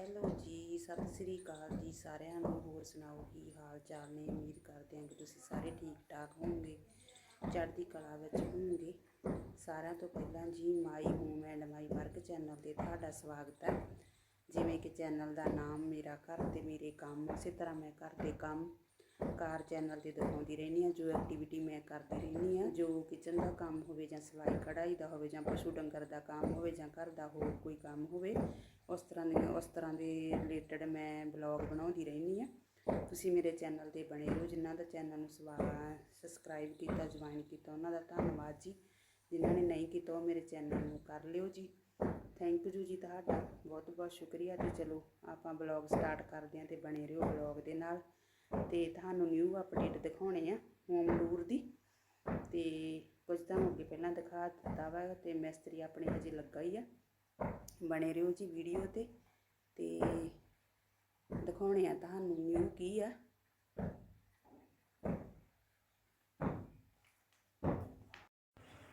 Hello ਜੀ, ਸਤਿ ਸ੍ਰੀ ਅਕਾਲ ਜੀ ਸਾਰਿਆਂ ਨੂੰ। ਹੋਰ ਸੁਣਾਓ, ਕੀ ਹਾਲ ਚਾਲ ਨੇ? ਉਮੀਦ ਕਰਦੇ ਹਾਂ ਕਿ ਤੁਸੀਂ ਸਾਰੇ ਠੀਕ ਠਾਕ ਹੋਵੋਗੇ। ਚੜ੍ਹਦੀ ਕਲਾ ਵਿੱਚ ਹੋਵੋਗੇ। ਸਾਰਿਆਂ ਤੋਂ ਪਹਿਲਾਂ ਜੀ, my home and my work channel ਤੇ ਤੁਹਾਡਾ ਸਵਾਗਤ ਹੈ। ਜਿਵੇਂ ਕਿ ਚੈਨਲ ਦਾ ਨਾਮ ਮੇਰਾ ਘਰ ਤੇ ਮੇਰੇ ਕੰਮ, ਉਸੇ ਤਰ੍ਹਾਂ ਮੈਂ ਘਰ ਦੇ ਕੰਮ, ਕਾਰ ਚੈਨਲ ਤੇ ਦਿਖਾਉਂਦੀ ਰਹਿੰਦੀ ਹਾਂ, ਜੋ ਐਕਟੀਵਿਟੀ ਮੈਂ ਕਰਦੀ ਰਹਿੰਦੀ ਹਾਂ, ਜੋ ਕਿਚਨ ਦਾ ਕੰਮ ਹੋਵੇ ਜਾਂ ਸਿਲਾਈ ਕਢਾਈ ਦਾ ਹੋਵੇ ਜਾਂ ਪਸ਼ੂ ਡੰਗਰ ਦਾ ਕੰਮ ਹੋਵੇ ਜਾਂ ਘਰ ਦਾ ਹੋਰ ਕੋਈ ਕੰਮ ਹੋਵੇ ਉਸ ਤਰ੍ਹਾਂ ਦੇ, ਉਸ ਤਰ੍ਹਾਂ ਦੇ ਰਿਲੇਟਡ ਮੈਂ ਬਲੌਗ ਬਣਾਉਂਦੀ ਰਹਿੰਦੀ ਹਾਂ। ਤੁਸੀਂ ਮੇਰੇ ਚੈਨਲ ਤੇ ਬਣੇ ਰਹੋ, ਜਿਨ੍ਹਾਂ ਦਾ ਚੈਨਲ ਨੂੰ ਸਬਸਕ੍ਰਾਈਬ ਕੀਤਾ ਜੁਆਇਨ ਕੀਤਾ, ਉਹਨਾਂ ਦਾ ਧੰਨਵਾਦ ਜੀ। ਜਿਨ੍ਹਾਂ ਨੇ ਨਹੀਂ ਕੀਤਾ, ਉਹ ਮੇਰੇ ਚੈਨਲ ਨੂੰ ਕਰ ਲਿਓ ਜੀ। ਥੈਂਕ ਯੂ ਜੀ ਤੁਹਾਡਾ ਬਹੁਤ ਬਹੁਤ ਸ਼ੁਕਰੀਆ ਤੇ ਚਲੋ ਆਪਾਂ ਬਲੌਗ ਸਟਾਰਟ ਕਰਦੇ ਹਾਂ ਤੇ ਬਣੇ ਰਹੋ ਬਲੌਗ ਦੇ ਨਾਲ। ਤੇ ਤੁਹਾਨੂੰ ਨਿਊ ਅਪਡੇਟ ਦਿਖਾਉਣੇ ਆ ਹੋਮ ਟੂਰ ਦੀ। ਤੇ ਕੁਝ ਤੁਹਾਨੂੰ ਅੱਗੇ ਪਹਿਲਾਂ ਦਿਖਾ ਦਿੱਤਾ ਵਾ ਤੇ ਮਿਸਤਰੀ ਆਪਣੇ ਹਜੇ ਲੱਗਾ ਹੀ ਆ। ਬਣੇ ਰਹੋ ਜੀ ਵੀਡੀਓ ਤੇ। ਤੇ ਦਿਖਾਉਣੇ ਆ ਤੁਹਾਨੂੰ ਨਿਊ ਕੀ ਆ।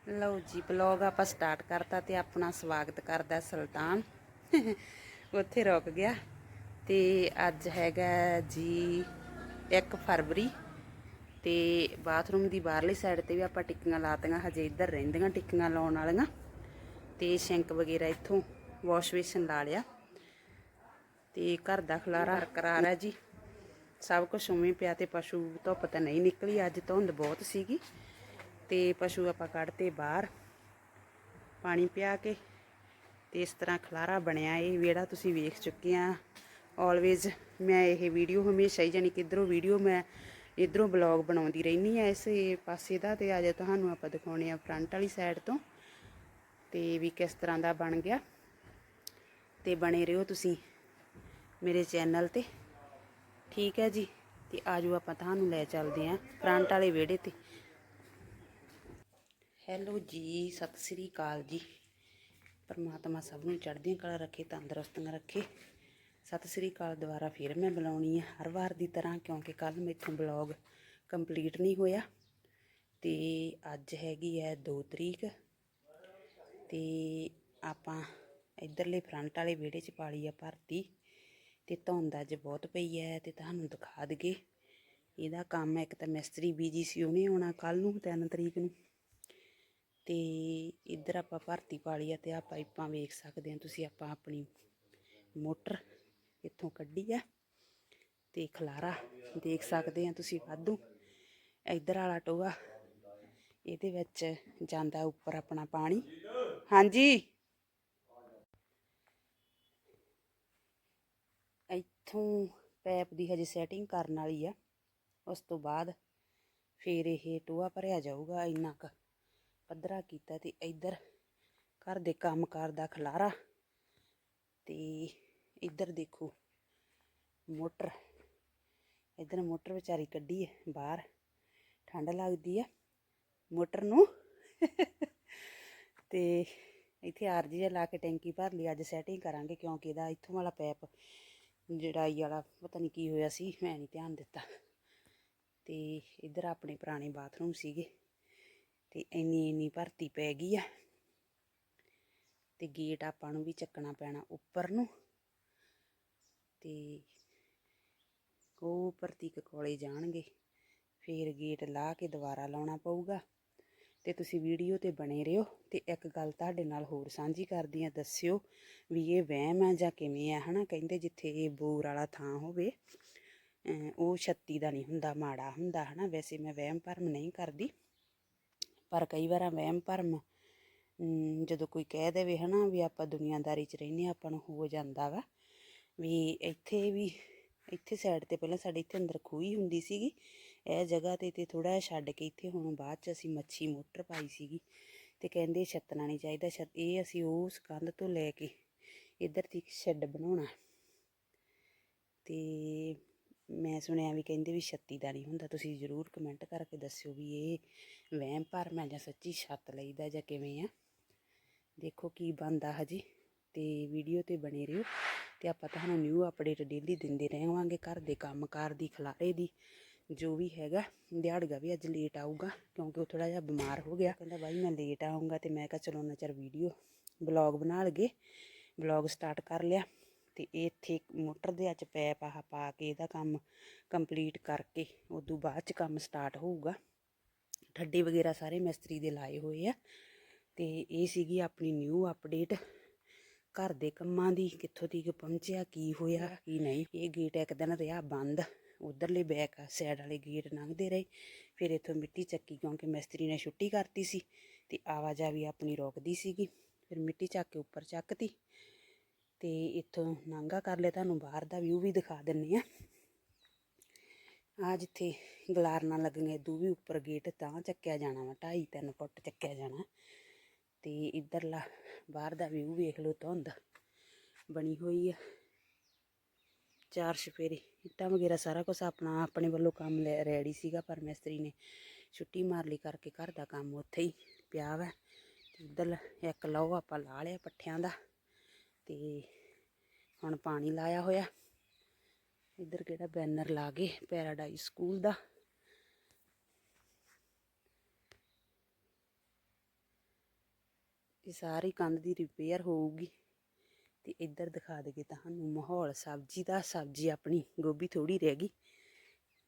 ਲਓ ਜੀ ਬਲੌਗ ਆਪਾਂ ਸਟਾਰਟ ਕਰਤਾ ਤੇ ਆਪਣਾ ਸਵਾਗਤ ਕਰਦਾ ਸੁਲਤਾਨ। ਉੱਥੇ ਰੁਕ ਗਿਆ। ਤੇ ਅੱਜ ਹੈਗਾ ਜੀ 1 ਫਰਵਰੀ। ਤੇ ਬਾਥਰੂਮ ਦੀ ਬਾਹਰਲੀ ਸਾਈਡ ਤੇ ਵੀ ਆਪਾਂ ਟਿੱਕੀਆਂ ਲਾਤੀਆਂ, ਹਜੇ ਇੱਧਰ ਰਹਿੰਦੀਆਂ ਟਿੱਕੀਆਂ ਲਾਉਣ ਵਾਲੀਆਂ। ਤੇ ਸ਼ੈਂਕ ਵਗੈਰਾ ਇੱਥੋਂ ਵਾਸ਼ ਬੇਸਿਨ ਲਾ ਲਿਆ। ਤੇ ਘਰ ਦਾ ਖਲਾਰਾ ਬਰਕਰਾਰ ਹੈ ਜੀ। ਸਭ ਕੁਝ ਉਵੇਂ ਪਿਆ ਤੇ ਪਸ਼ੂ ਧੁੱਪ ਤਾਂ ਨਹੀਂ ਨਿਕਲੀ ਅੱਜ ਧੁੰਦ ਬਹੁਤ ਸੀਗੀ। ਤੇ ਪਸ਼ੂ ਆਪਾਂ ਕੱਢਤੇ ਬਾਹਰ ਪਾਣੀ ਪਿਆ ਕੇ। ਤੇ ਇਸ ਤਰ੍ਹਾਂ ਖਲਾਰਾ ਬਣਿਆ ਇਹ ਵਿਹੜਾ ਤੁਸੀਂ ਵੇਖ ਚੁੱਕੇ ਆ। ਆਲਵੇਜ਼ ਮੈਂ ਇਹ ਵੀਡੀਓ ਹਮੇਸ਼ਾ ਹੀ ਜਾਨੀ ਕਿ ਇੱਧਰੋਂ ਵੀਡੀਓ ਮੈਂ ਇਧਰੋਂ ਬਲੌਗ ਬਣਾਉਂਦੀ ਰਹਿੰਦੀ ਆ ਇਸੇ ਪਾਸੇ ਦਾ ਤੇ ਅੱਜ ਤੁਹਾਨੂੰ ਆਪਾਂ ਦਿਖਾਉਣੇ ਆ ਫਰੰਟ ਵਾਲੀ ਸਾਈਡ ਤੋਂ। ਤੇ ਵੀ ਕਿਸ ਤਰ੍ਹਾਂ ਦਾ ਬਣ ਗਿਆ। ਤੇ ਬਣੇ ਰਹੋ ਤੁਸੀਂ ਮੇਰੇ ਚੈਨਲ ਤੇ। ਠੀਕ ਹੈ ਜੀ, ਤੇ ਆਜੋ ਆਪਾਂ ਤੁਹਾਨੂੰ ਲੈ ਚੱਲਦੇ ਆਂ ਫਰੰਟ ਵਾਲੇ ਵਿਹੜੇ ਤੇ। ਹੈਲੋ ਜੀ, ਸਤਿ ਸ੍ਰੀ ਅਕਾਲ ਜੀ। ਪਰਮਾਤਮਾ ਸਭ ਨੂੰ ਚੜ੍ਹਦੀਆਂ ਕਲਾ ਰੱਖੇ, ਤੰਦਰੁਸਤੀਆਂ ਰੱਖੇ। ਸਤਿ ਸ੍ਰੀ ਅਕਾਲ, ਦੁਬਾਰਾ ਫਿਰ ਮੈਂ ਬੁਲਾਉਣੀ ਆ ਹਰ ਵਾਰ ਦੀ ਤਰ੍ਹਾਂ, ਕਿਉਂਕਿ ਕੱਲ ਮੈਥੋਂ ਬਲੌਗ ਕੰਪਲੀਟ ਨਹੀਂ ਹੋਇਆ। ਤੇ ਅੱਜ ਹੈਗੀ ਹੈ 2 ਤਰੀਕ। ਤੇ ਆਪਾਂ ਇਧਰਲੇ ਫਰੰਟ ਵਾਲੇ ਵਿਹੜੇ 'ਚ ਪਾਲੀ ਆ ਭਰਤੀ ਤੇ ਧੁੰਦ ਅੱਜ ਬਹੁਤ ਪਈ ਹੈ ਤੇ ਤੁਹਾਨੂੰ ਦਿਖਾ ਦਈਏ। ਇਹਦਾ ਕੰਮ ਇੱਕ ਤਾਂ ਮਿਸਤਰੀ ਬੀਜੀ ਸੀ, ਉਹਨੇ ਆਉਣਾ ਕੱਲ ਨੂੰ 3 ਤਰੀਕ ਨੂੰ। ਤੇ ਇੱਧਰ ਆਪਾਂ ਭਰਤੀ ਪਾਲੀ ਆ ਤੇ ਆ ਪਾਈਪਾਂ ਵੇਖ ਸਕਦੇ ਆ, ਤੁਸੀਂ ਆਪਾਂ ਆਪਣੀ ਮੋਟਰ ਇੱਥੋਂ ਕੱਢੀ ਆ ਤੇ ਖਲਾਰਾ ਦੇਖ ਸਕਦੇ ਆ ਤੁਸੀਂ ਵਾਧੂ। ਇੱਧਰ ਵਾਲਾ ਟੋਆ, ਇਹਦੇ ਵਿੱਚ ਜਾਂਦਾ ਉੱਪਰ ਆਪਣਾ ਪਾਣੀ। ਹਾਂਜੀ। ਇੱਥੋਂ ਪੈਪ ਦੀ ਹਜੇ ਸੈਟਿੰਗ ਕਰਨ ਵਾਲੀ ਆ। ਉਸ ਤੋਂ ਬਾਅਦ ਫਿਰ ਇਹ ਟੋਆ ਭਰਿਆ ਜਾਊਗਾ ਇੰਨਾ ਕੁ ਪੱਧਰਾ ਕੀਤਾ ਤੇ ਇੱਧਰ ਘਰ ਦੇ ਕੰਮ ਕਾਰ ਦਾ ਖਲਾਰਾ ਤੇ ਇੱਧਰ ਦੇਖੋ ਮੋਟਰ, ਇੱਧਰ ਮੋਟਰ ਵਿਚਾਰੀ ਕੱਢੀ ਹੈ ਬਾਹਰ, ਠੰਡ ਲੱਗਦੀ ਆ ਮੋਟਰ ਨੂੰ। ਤੇ ਇੱਥੇ ਆਰਜੀ ਜਿਹਾ ਲਾ ਕੇ ਟੈਂਕੀ ਭਰ ਲਈ, ਅੱਜ ਸੈਟਿੰਗ ਕਰਾਂਗੇ ਕਿਉਂਕਿ ਇਹਦਾ ਇੱਥੋਂ ਵਾਲਾ ਪੈਪ ਜਿਹੜਾ ਆਈ ਵਾਲਾ ਪਤਾ ਨਹੀਂ ਕੀ ਹੋਇਆ ਸੀ, ਮੈਂ ਨਹੀਂ ਧਿਆਨ ਦਿੱਤਾ। ਤੇ ਇੱਧਰ ਆਪਣੇ ਪੁਰਾਣੇ ਬਾਥਰੂਮ ਸੀਗੇ ਤੇ ਇੰਨੀ ਇੰਨੀ ਭਰਤੀ ਪੈ ਗਈ ਆ। ਤੇ ਗੇਟ ਆਪਾਂ ਨੂੰ ਵੀ ਚੱਕਣਾ ਪੈਣਾ ਉੱਪਰ ਨੂੰ। ਤੇ ਉਹ ਭਰਤੀ ਕੋਲੇ ਜਾਣਗੇ, ਫੇਰ ਗੇਟ ਲਾ ਕੇ ਦੁਬਾਰਾ ਲਾਉਣਾ ਪਊਗਾ। ਤੇ ਤੁਸੀਂ ਵੀਡੀਓ ਤੇ ਬਣੇ ਰਹੋ ਤੇ ਇੱਕ ਗੱਲ ਤੁਹਾਡੇ ਨਾਲ ਹੋਰ ਸਾਂਝੀ ਕਰਦੀ ਆ ਦੱਸਿਓ ਵੀ ਇਹ ਵਹਿਮ ਆ ਜਾਂ ਕਿਵੇਂ ਆ, ਹਨਾ? ਕਹਿੰਦੇ ਜਿੱਥੇ ਇਹ ਬੋਰ ਵਾਲਾ ਥਾਂ ਹੋਵੇ ਉਹ ਛੱਤੀ ਦਾ ਨਹੀਂ ਹੁੰਦਾ, ਮਾੜਾ ਹੁੰਦਾ, ਹਨਾ? ਵੈਸੇ ਮੈਂ ਵਹਿਮ ਭਰਮ ਨਹੀਂ ਕਰਦੀ, ਪਰ ਕਈ ਵਾਰ ਵਹਿਮ ਭਰਮ ਜਦੋਂ ਕੋਈ ਕਹਿ ਦੇਵੇ, ਹਨਾ, ਵੀ ਆਪਾਂ ਦੁਨੀਆਦਾਰੀ 'ਚ ਰਹਿੰਦੇ ਹਾਂ, ਆਪਾਂ ਨੂੰ ਹੋ ਜਾਂਦਾ ਵਾ, ਵੀ ਇੱਥੇ ਵੀ, ਇੱਥੇ ਸਾਈਡ ਤੇ ਪਹਿਲਾਂ ਸਾਡੇ ਇੱਥੇ ਅੰਦਰ ਖੂਹੀ ਹੁੰਦੀ ਸੀਗੀ ਇਹ ਜਗ੍ਹਾ ਤੇ ਤੇ ਥੋੜਾ ਜਿਹਾ ਛੱਡ ਕੇ ਇੱਥੇ ਹੁਣ ਬਾਅਦ 'ਚ ਅਸੀਂ ਮੱਛੀ ਮੋਟਰ ਪਾਈ ਸੀਗੀ ਤੇ ਕਹਿੰਦੇ ਛੱਤਣਾ ਨਹੀਂ ਚਾਹੀਦਾ, ਛੱਤ ਇਹ ਅਸੀਂ ਉਸ ਕੰਧ ਤੋਂ ਲੈ ਕੇ ਇੱਧਰ ਦੀ ਸ਼ੈੱਡ ਬਣਾਉਣਾ। ਤੇ ਮੈਂ ਸੁਣਿਆ ਵੀ ਕਹਿੰਦੇ ਵੀ ਛੱਤੀ ਦਾ ਨਹੀਂ ਹੁੰਦਾ, ਤੁਸੀਂ ਜ਼ਰੂਰ ਕਮੈਂਟ ਕਰਕੇ ਦੱਸਿਓ ਵੀ ਇਹ ਵਹਿਮ ਭਰਮ ਹੈ ਜਾਂ ਸੱਚੀ ਛੱਤ ਲਈਦਾ ਜਾਂ ਕਿਵੇਂ ਆ। ਦੇਖੋ ਕੀ ਬਣਦਾ ਹਜੇ ਤੇ ਵੀਡੀਓ ਤੇ ਬਣੇ ਰਹੋ ਤੇ ਆਪਾਂ ਤੁਹਾਨੂੰ ਨਿਊ ਅਪਡੇਟ ਡੇਲੀ ਦਿੰਦੇ ਰਹਾਂਗੇ ਘਰ ਦੇ ਕੰਮਕਾਰ ਦੀ, ਖਲਾਰੇ ਦੀ ਜੋ ਵੀ ਹੈਗਾ ਦਿਹਾੜੀਆ ਵੀ ਅੱਜ ਲੇਟ ਆਊਗਾ, ਕਿਉਂਕਿ ਉਹ ਥੋੜਾ ਜਿਹਾ ਬਿਮਾਰ ਹੋ ਗਿਆ। ਕਹਿੰਦਾ ਬਾਈ ਮੈਂ ਲੇਟ ਆਉਂਗਾ ਤੇ ਮੈਂ ਕਿਹਾ ਚਲੋ ਨਾ ਚਿਰ ਵੀਡੀਓ ਬਲੌਗ ਬਣਾ ਲਗੇ ਬਲੌਗ ਸਟਾਰਟ ਕਰ ਲਿਆ ਤੇ ਇੱਥੇ ਮੋਟਰ ਦੇ ਅੱਜ ਪੈਪ ਆਹ ਪਾ ਕੇ ਇਹਦਾ ਕੰਮ ਕੰਪਲੀਟ ਕਰਕੇ ਉਦੋਂ ਬਾਅਦ ਚ ਕੰਮ ਸਟਾਰਟ ਹੋਊਗਾ। ਠੱਡੇ ਵਗੈਰਾ ਸਾਰੇ ਮਿਸਤਰੀ ਦੇ ਲਾਏ ਹੋਏ ਆ ਤੇ ਇਹ ਸੀਗੀ ਆਪਣੀ ਨਿਊ ਅਪਡੇਟ ਘਰ ਦੇ ਕੰਮਾਂ ਦੀ ਕਿੱਥੋਂ ਤੀਕ ਪਹੁੰਚਿਆ, ਕੀ ਹੋਇਆ, ਕੀ ਨਹੀਂ। ਇਹ ਗੇਟ ਇੱਕ ਦਿਨ ਰਿਹਾ ਬੰਦ। ਉਧਰਲੇ ਬੈਕ ਸਾਈਡ ਵਾਲੇ ਗੇਟ ਲੰਘਦੇ ਰਹੇ। ਫਿਰ ਇੱਥੋਂ ਮਿੱਟੀ ਚੱਕੀ ਕਿਉਂਕਿ ਮਿਸਤਰੀ ਨੇ ਛੁੱਟੀ ਕਰਤੀ ਸੀ ਤੇ ਆਵਾਜਾਈ ਆਪਣੀ ਰੋਕਦੀ ਸੀਗੀ। ਫਿਰ ਮਿੱਟੀ ਚੱਕ ਕੇ ਉੱਪਰ ਚੱਕਤੀ ਤੇ ਇੱਥੋਂ ਨਾਂਗਾ ਕਰ ਲਿਆ, ਤੁਹਾਨੂੰ ਬਾਹਰ ਦਾ ਵਿਊ ਵੀ ਦਿਖਾ ਦਿੰਨੇ ਆ। ਆ ਜਿੱਥੇ ਗਲਾਰਨਾਂ ਲੱਗੀਆਂ ਇਦੋਂ ਵੀ ਉੱਪਰ ਗੇਟ ਤਾਂ ਚੱਕਿਆ ਜਾਣਾ ਵਾ, ਢਾਈ ਤਿੰਨ ਫੁੱਟ ਚੱਕਿਆ ਜਾਣਾ। ਤੇ ਇਧਰਲਾ ਬਾਹਰ ਦਾ ਵਿਊ ਵੇਖ ਲਓ, ਧੁੰਦ ਬਣੀ ਹੋਈ ਆ। ਚਾਰ ਸਫੇਰੇ, ਇੱਟਾਂ ਵਗੈਰਾ ਸਾਰਾ ਕੁਝ ਆਪਣਾ, ਆਪਣੇ ਵੱਲੋਂ ਕੰਮ ਲੈ ਰੈਡੀ ਸੀਗਾ ਪਰ ਮਿਸਤਰੀ ਨੇ ਛੁੱਟੀ ਮਾਰ ਲਈ ਕਰਕੇ ਘਰ ਦਾ ਕੰਮ ਉੱਥੇ ਹੀ ਪਿਆ ਵਾ। ਇੱਧਰ ਇੱਕ ਲਓ ਆਪਾਂ ਲਾ ਲਿਆ ਪੱਠਿਆਂ ਦਾ ਤੇ ਹੁਣ ਪਾਣੀ ਲਾਇਆ ਹੋਇਆ। ਇੱਧਰ ਕਿਹੜਾ ਬੈਨਰ ਲਾ ਗਏ ਪੈਰਾਡਾਈਜ਼ ਸਕੂਲ ਦਾ। ਇਹ ਸਾਰੀ ਕੰਧ ਦੀ ਰਿਪੇਅਰ ਹੋਊਗੀ। ਤੇ ਇੱਧਰ ਦਿਖਾ ਦੇਗੇ ਤੁਹਾਨੂੰ ਮਾਹੌਲ, ਸਬਜ਼ੀ ਦਾ, ਸਬਜ਼ੀ ਆਪਣੀ ਗੋਭੀ ਥੋੜੀ ਰਹਿ ਗਈ।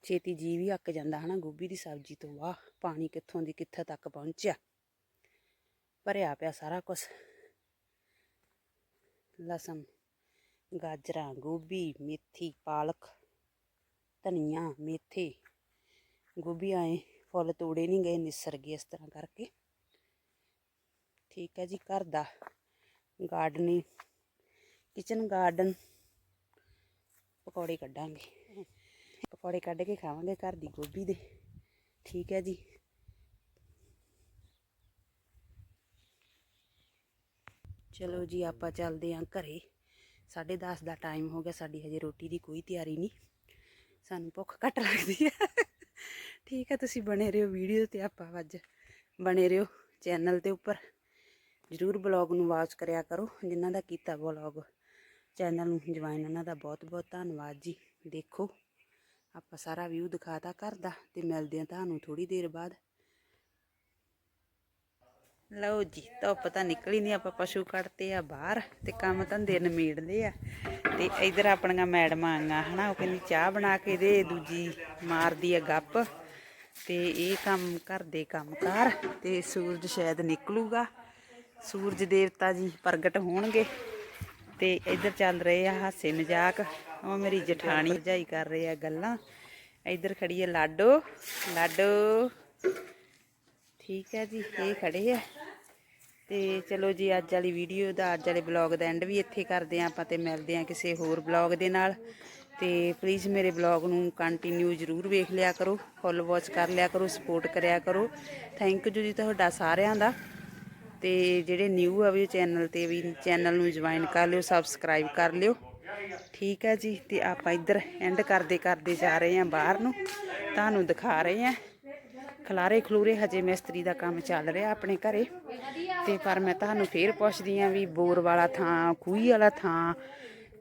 ਛੇਤੀ ਜੀ ਵੀ ਅੱਕ ਜਾਂਦਾ ਹਨਾ ਗੋਭੀ ਦੀ ਸਬਜ਼ੀ ਤੋਂ, ਵਾਹ ਪਾਣੀ ਕਿੱਥੋਂ ਦੀ ਕਿੱਥੇ ਤੱਕ ਪਹੁੰਚਿਆ। ਭਰਿਆ ਪਿਆ ਸਾਰਾ ਕੁਝ ਲਸਣ, ਗਾਜਰਾਂ, ਗੋਭੀ, ਮੇਥੀ, ਪਾਲਕ, ਧਨੀਆ, ਮੇਥੇ। ਗੋਭੀ ਆਏ ਫੁੱਲ ਤੋੜੇ ਨਹੀਂ ਗਏ, ਨਿਸਰ ਗਏ ਇਸ ਤਰ੍ਹਾਂ ਕਰਕੇ। ਠੀਕ ਹੈ ਜੀ, ਘਰ ਦਾ ਗਾਰਡਨਿੰਗ ਕਿਚਨ ਗਾਰਡਨ ਪਕੌੜੇ ਕੱਢਾਂਗੇ। ਪਕੌੜੇ ਕੱਢ ਕੇ ਖਾਵਾਂਗੇ ਘਰ ਦੀ ਗੋਭੀ ਦੇ। ਠੀਕ ਹੈ ਜੀ। ਚਲੋ ਜੀ, ਆਪਾਂ ਚੱਲਦੇ ਆਂ ਘਰੇ। 10:30 ਦਾ ਟਾਈਮ ਹੋ ਗਿਆ, ਸਾਡੀ ਹਜੇ ਰੋਟੀ ਦੀ ਕੋਈ ਤਿਆਰੀ ਨਹੀਂ। ਸਾਨੂੰ ਭੁੱਖ ਘੱਟ ਲੱਗਦੀ ਹੈ ਠੀਕ ਹੈ, ਤੁਸੀਂ ਬਣੇ ਰਹੋ ਵੀਡੀਓ ਤੇ, ਆਪਾਂ ਅੱਜ ਬਣੇ ਰਹੋ ਚੈਨਲ ਦੇ ਉੱਪਰ। ਜਰੂਰ ਬਲੌਗ ਨੂੰ ਵਾਚ ਕਰਿਆ ਕਰੋ, ਜਿਨ੍ਹਾਂ ਦਾ ਕੀਤਾ ਬਲੌਗ। ਚੈਨਲ ਨੂੰ ਜੁਆਇਨ ਉਹਨਾਂ ਦਾ ਬਹੁਤ ਬਹੁਤ ਧੰਨਵਾਦ ਜੀ। ਦੇਖੋ, ਆਪਾਂ ਸਾਰਾ ਵਿਊ ਦਿਖਾਤਾ ਘਰ ਦਾ ਤੇ ਮਿਲਦੇ ਹਾਂ ਤੁਹਾਨੂੰ ਥੋੜੀ ਦੇਰ ਬਾਅਦ। ਲਓ ਜੀ, ਧੁੱਪ ਤਾਂ ਨਿਕਲੀ ਨਹੀਂ, ਆਪਾਂ ਪਸ਼ੂ ਕੱਢਤੇ ਆ ਬਾਹਰ ਤੇ ਕੰਮ ਧੰਦੇ ਨਿਮੇੜ ਲਏ ਆ। ਤੇ ਇਧਰ ਆਪਣੀਆਂ ਮੈਡਮਾਂ ਆਈਆਂ, ਹਨਾ, ਉਹ ਕਹਿੰਦੀ ਚਾਹ ਬਣਾ ਕੇ ਦੇ, ਦੂਜੀ ਮਾਰਦੀ ਆ ਗੱਪ। ਤੇ ਇਹ ਕੰਮ ਘਰ ਦੇ ਕੰਮ ਕਰ ਤੇ ਸੂਰਜ ਸ਼ਾਇਦ ਨਿਕਲੂਗਾ। ਸੂਰਜ ਦੇਵਤਾ ਜੀ ਪ੍ਰਗਟ ਹੋਣਗੇ। ਤੇ ਇੱਧਰ ਚੱਲ ਰਹੇ ਆ ਹਾਸੇ ਮਜ਼ਾਕ। ਉਹ ਮੇਰੀ ਜਠਾਣੀ ਜਾਈ ਕਰ ਰਹੇ ਆ ਗੱਲਾਂ। ਇੱਧਰ ਖੜੀ ਹੈ ਲਾਡੋ। ਲਾਡੋ। ਠੀਕ ਹੈ ਜੀ, ਇਹ ਖੜੇ ਆ। ਤੇ ਚਲੋ ਜੀ, ਅੱਜ ਵਾਲੀ ਵੀਡੀਓ ਦਾ, ਅੱਜ ਵਾਲੇ ਬਲੌਗ ਦਾ ਐਂਡ ਵੀ ਇੱਥੇ ਕਰਦੇ ਆ ਆਪਾਂ ਤੇ ਮਿਲਦੇ ਆ ਕਿਸੇ ਹੋਰ ਬਲੌਗ ਦੇ ਨਾਲ। ਤੇ ਪਲੀਜ਼ ਮੇਰੇ ਬਲੌਗ ਨੂੰ ਕੰਟੀਨਿਊ ਜ਼ਰੂਰ ਵੇਖ ਲਿਆ ਕਰੋ। ਫੁੱਲ ਵਾਚ ਕਰ ਲਿਆ ਕਰੋ ਸਪੋਰਟ ਕਰਿਆ ਕਰੋ। ਥੈਂਕ ਯੂ ਜੀ ਤੁਹਾਡਾ ਸਾਰਿਆਂ ਦਾ। ਤੇ ਜਿਹੜੇ ਨਿਊ ਆ ਵੀ ਚੈਨਲ ਤੇ ਵੀ ਚੈਨਲ ਨੂੰ ਜੁਆਇਨ ਕਰ ਲਿਓ ਸਬਸਕ੍ਰਾਈਬ ਕਰ ਲਿਓ। ਠੀਕ ਹੈ ਜੀ, ਤੇ ਆਪਾਂ ਇੱਧਰ ਐਂਡ ਕਰਦੇ ਕਰਦੇ ਜਾ ਰਹੇ ਹਾਂ ਬਾਹਰ ਨੂੰ। ਤੁਹਾਨੂੰ ਦਿਖਾ ਰਹੇ ਹਾਂ। ਖਲਾਰੇ ਖਲੂਰੇ ਹਜੇ ਮਿਸਤਰੀ ਦਾ ਕੰਮ ਚੱਲ ਰਿਹਾ ਆਪਣੇ ਘਰੇ। ਤੇ ਪਰ ਮੈਂ ਤੁਹਾਨੂੰ ਫੇਰ ਪੁੱਛਦੀ ਆਂ ਵੀ ਬੋਰ ਵਾਲਾ ਥਾਂ, ਖੂਹੀ ਵਾਲਾ ਥਾਂ,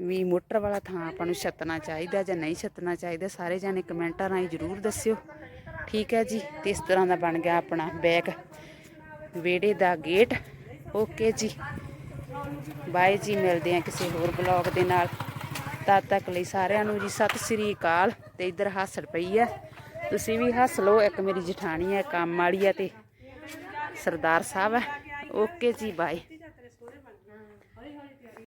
ਵੀ ਮੋਟਰ ਵਾਲਾ ਥਾਂ ਆਪਾਂ ਨੂੰ ਛੱਤਣਾ ਚਾਹੀਦਾ ਜਾਂ ਨਹੀਂ ਛੱਤਣਾ ਚਾਹੀਦਾ, ਸਾਰੇ ਜਾਣੇ ਕਮੈਂਟਾਂ ਰਾਹੀਂ ਜਰੂਰ ਦੱਸਿਓ। ਠੀਕ ਹੈ ਜੀ, ਤੇ ਇਸ ਤਰ੍ਹਾਂ ਦਾ ਬਣ ਗਿਆ ਆਪਣਾ ਬੈਗ ਵਿਹੜੇ ਦਾ ਗੇਟ। ਓਕੇ ਜੀ। ਬਾਏ ਜੀ, ਮਿਲਦੇ ਆ ਕਿਸੇ ਹੋਰ ਬਲੌਗ ਦੇ ਨਾਲ। ਤਦ ਤੱਕ ਲਈ ਸਾਰਿਆਂ ਨੂੰ ਜੀ ਸਤਿ ਸ੍ਰੀ ਅਕਾਲ। ਤੇ ਇੱਧਰ ਹੱਸੜ ਪਈ ਆ ਤੁਸੀਂ ਵੀ ਹੱਸ ਲਓ ਇੱਕ ਮੇਰੀ ਜਠਾਣੀ ਹੈ, ਕੰਮ ਵਾਲੀ ਹੈ ਤੇ ਸਰਦਾਰ ਸਾਹਿਬ ਹੈ। ਓਕੇ ਜੀ ਬਾਏ